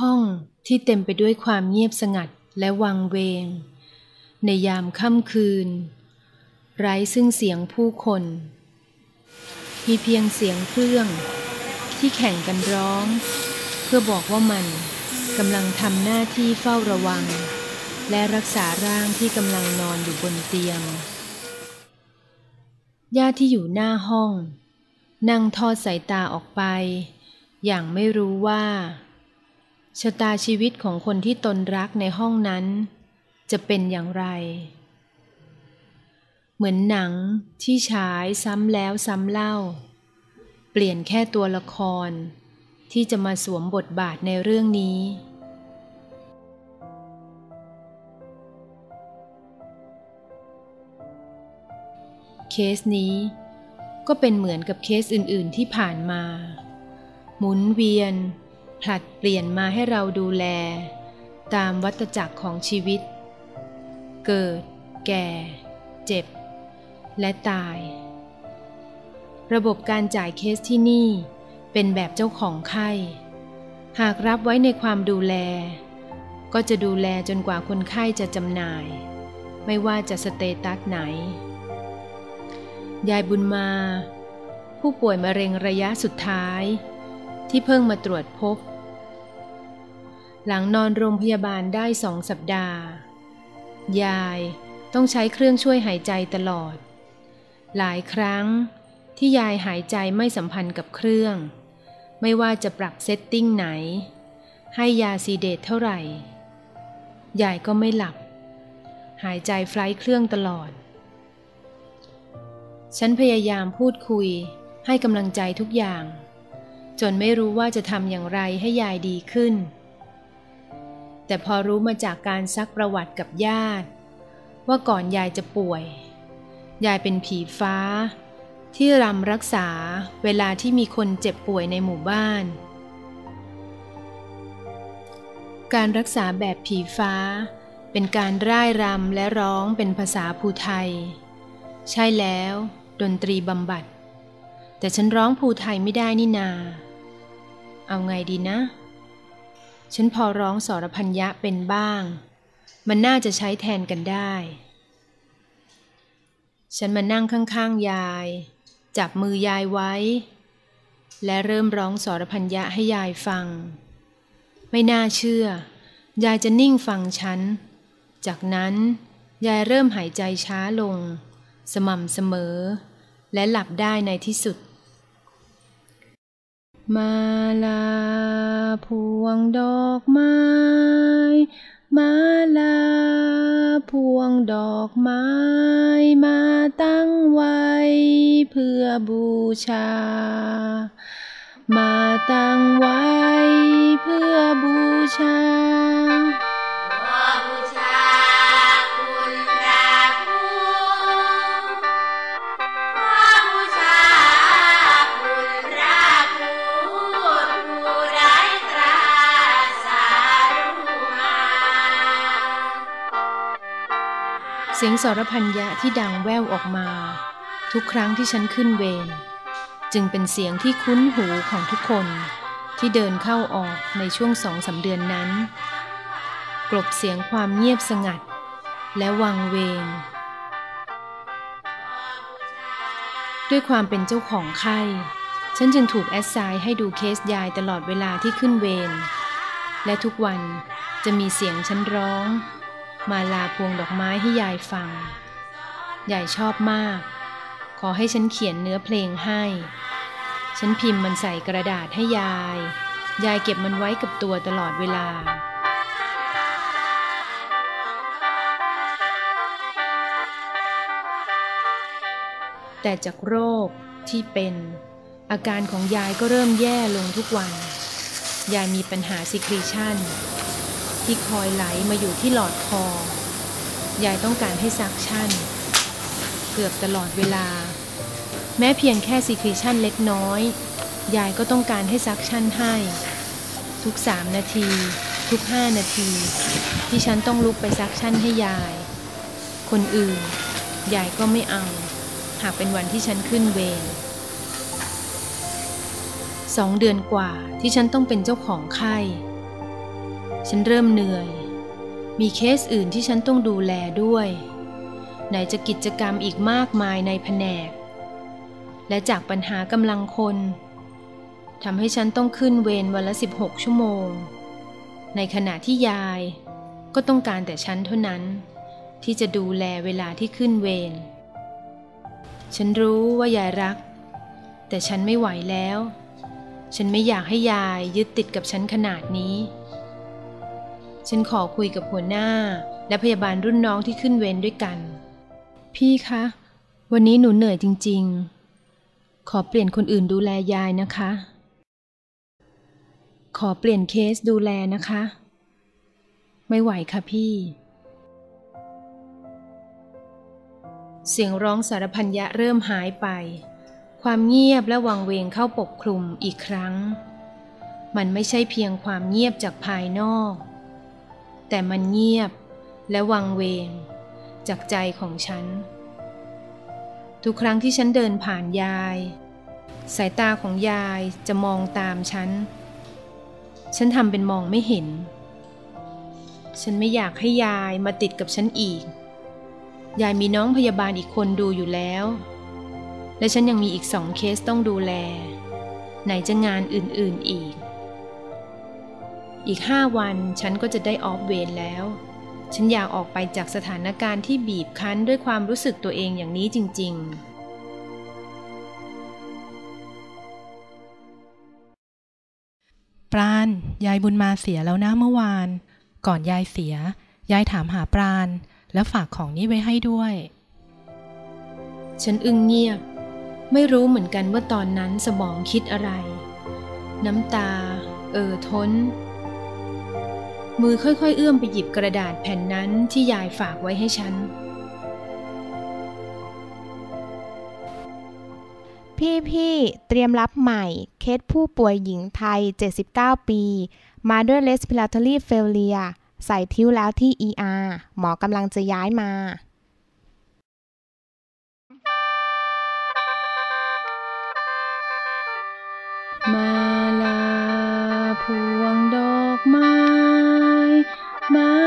ห้องที่เต็มไปด้วยความเงียบสงัดและวังเวง ในยามค่ำคืน ไร้ซึ่งเสียงผู้คน มีเพียงเสียงเครื่อง ที่แข่งกันร้อง เพื่อบอกว่ามันกำลังทำหน้าที่เฝ้าระวัง และรักษาร่างที่กำลังนอนอยู่บนเตียงญาติที่อยู่หน้าห้อง นั่งทอดสายตาออกไป อย่างไม่รู้ว่า ชะตาชีวิตของคนที่ตนรักในห้องนั้น จะเป็นอย่างไร เหมือนหนังที่ฉายซ้ำแล้วซ้ำเล่า เปลี่ยนแค่ตัวละคร ที่จะมาสวมบทบาทในเรื่องนี้ เคสนี้ก็เป็นเหมือนกับเคสอื่น ๆ ที่ผ่านมา หมุนเวียน ผลัดเปลี่ยนมาให้เราดูแล ตามวัฏจักรของชีวิต เกิด แก่ เจ็บ และตาย ระบบการจ่ายเคสที่นี่เป็นแบบเจ้าของไข้ หากรับไว้ในความดูแล ก็จะดูแลจนกว่าคนไข้จะจำหน่าย ไม่ว่าจะสเตตัสไหน ยายบุญมา ผู้ป่วยมะเร็งระยะสุดท้าย ที่เพิ่งมาตรวจพบ หลังนอนโรงพยาบาลได้สองสัปดาห์ ยายต้องใช้เครื่องช่วยหายใจตลอด หลายครั้งที่ยายหายใจไม่สัมพันธ์กับเครื่อง ไม่ว่าจะปรับเซตติ้งไหน ให้ยาซีเดตเท่าไหร่ ยายก็ไม่หลับ หายใจไฟล์เครื่องตลอด ฉันพยายามพูดคุยให้กำลังใจทุกอย่าง จนไม่รู้ว่าจะทำอย่างไรให้ยายดีขึ้น แต่พอรู้มาจากการซักประวัติกับญาติ ว่าก่อนยายจะป่วย ยายเป็นผีฟ้า ที่รำรักษาเวลาที่มีคนเจ็บป่วยในหมู่บ้าน การรักษาแบบผีฟ้า เป็นการร่ายรำและร้องเป็นภาษาภูไทย ใช่แล้ว ดนตรีบำบัด แต่ฉันร้องภูไทยไม่ได้นี่นา เอาไงดีนะ ฉันพอร้องสรพัญญะเป็นบ้าง มันน่าจะใช้แทนกันได้ ฉันมานั่งข้างๆยาย จับมือยายไว้ และเริ่มร้องสรพัญญะให้ยายฟัง ไม่น่าเชื่อ ยายจะนิ่งฟังฉัน จากนั้นยายเริ่มหายใจช้าลง สม่ำเสมอ และหลับได้ในที่สุด มาลาพวงดอกไม้ มาลาพวงดอกไม้ มาตั้งไว้เพื่อบูชา มาตั้งไว้เพื่อบูชา เสียงสรพัญญะที่ดังแว่วออกมา ทุกครั้งที่ฉันขึ้นเวรจึงเป็นเสียงที่คุ้นหูของทุกคนที่เดินเข้าออกในช่วงสองสาเดือนนั้น กลบเสียงความเงียบสงัด และวังเวง ด้วยความเป็นเจ้าของไข้ฉันจึงถูกแอดไซน์ให้ดูเคสยายตลอดเวลาที่ขึ้นเวรและทุกวันจะมีเสียงฉันร้อง มาลาพวงดอกไม้ให้ยายฟัง ยายชอบมาก ขอให้ฉันเขียนเนื้อเพลงให้ ฉันพิมพ์มันใส่กระดาษให้ยาย ยายเก็บมันไว้กับตัวตลอดเวลาแต่จากโรคที่เป็น อาการของยายก็เริ่มแย่ลงทุกวัน ยายมีปัญหาซิครีชัน ที่คอยไหลมาอยู่ที่หลอดคอ ยายต้องการให้ซักชั่น เกือบตลอดเวลา แม้เพียงแค่ซีครีชั่นเล็กน้อย ยายก็ต้องการให้ซักชั่นให้ ทุกสามนาที ทุกห้านาที ที่ฉันต้องลุกไปซักชั่นให้ยาย คนอื่น ยายก็ไม่เอา หากเป็นวันที่ฉันขึ้นเวรสองเดือนกว่าที่ฉันต้องเป็นเจ้าของไข้ ฉันเริ่มเหนื่อย มีเคสอื่นที่ฉันต้องดูแลด้วย ไหนจะกิจกรรมอีกมากมายในแผนก และจากปัญหากำลังคนทำให้ฉันต้องขึ้นเวรวันละ 16 ชั่วโมง ในขณะที่ยายก็ต้องการแต่ฉันเท่านั้น ที่จะดูแลเวลาที่ขึ้นเวร ฉันรู้ว่ายายรัก แต่ฉันไม่ไหวแล้ว ฉันไม่อยากให้ยายยึดติดกับฉันขนาดนี้ ฉันขอคุยกับหัวหน้า และพยาบาลรุ่นน้องที่ขึ้นเวรด้วยกัน พี่คะ วันนี้หนูเหนื่อยจริง ๆ ขอเปลี่ยนคนอื่นดูแลยายนะคะ ขอเปลี่ยนเคสดูแลนะคะ ไม่ไหวค่ะพี่ เสียงร้องสารพันยะเริ่มหายไป ความเงียบและวังเวงเข้าปกคลุมอีกครั้ง มันไม่ใช่เพียงความเงียบจากภายนอก แต่มันเงียบและวังเวง จากใจของฉัน ทุกครั้งที่ฉันเดินผ่านยาย สายตาของยายจะมองตามฉัน ฉันทำเป็นมองไม่เห็น ฉันไม่อยากให้ยายมาติดกับฉันอีก ยายมีน้องพยาบาลอีกคนดูอยู่แล้ว และฉันยังมีอีกสองเคสต้องดูแล ไหนจะงานอื่นๆอีก อีกห้าวันฉันก็จะได้ออฟเวรแล้ว ฉันอยากออกไปจากสถานการณ์ที่บีบคั้นด้วยความรู้สึกตัวเองอย่างนี้จริงปราณยายบุญมาเสียแล้วนะเมื่อวาน ก่อนยายเสีย ยายถามหาปราณแล้วฝากของนี้ไว้ให้ด้วยๆฉันอึ้งเงียบ ไม่รู้เหมือนกันว่าตอนนั้นสมองคิดอะไร น้ำตา เอ่อท้น มือค่อยๆ เอื้อมไปหยิบกระดาษแผ่นนั้นที่ยายฝากไว้ให้ฉัน พี่พี่ๆเตรียมรับใหม่ เคสผู้ป่วยหญิงไทย 79 ปี มาด้วย respiratory failure ใส่ทิ้วแล้วที่ ER หมอกำลังจะย้ายมามาลาพวงดอกไม้ ม